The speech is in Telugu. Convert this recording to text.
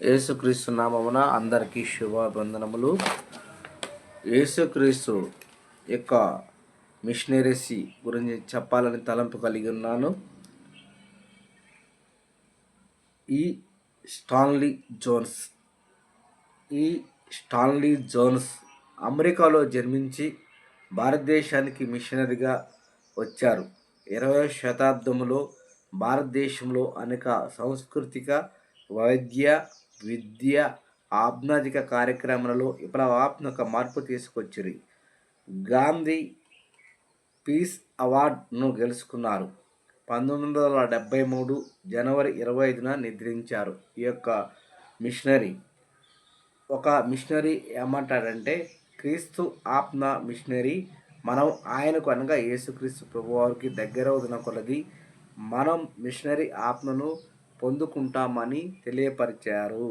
యేసుక్రీస్తు నామమున అందరికీ శుభాబంధనములు యేసుక్రీస్తు యొక్క మిషనరీసీ గురించి చెప్పాలని తలంపు కలిగి ఉన్నాను. ఈ స్టాన్లీ జోన్స్ ఈ స్టాన్లీ జోన్స్ అమెరికాలో జన్మించి భారతదేశానికి మిషనరీగా వచ్చారు. ఇరవై శతాబ్దంలో భారతదేశంలో అనేక సాంస్కృతిక వైద్య విద్య ఆధ్యాత్మిక కార్యక్రమాలలో విప్లవాత్మక మార్పు తీసుకొచ్చిరి. గాంధీ పీస్ అవార్డును గెలుచుకున్నారు. పంతొమ్మిది వందల డెబ్భై మూడు జనవరి ఇరవై ఐదున నిద్రించారు. ఈ యొక్క మిషనరీ ఒక మిషనరీ ఏమంటాడంటే క్రీస్తు ఆత్మ మిషనరీ మనం ఆయనకు అనగా యేసుక్రీస్తు ప్రభువారికి దగ్గర అవుతున్న కొలది మనం మిషనరీ ఆత్మను పొందుకుంటామని తెలియపరిచారు.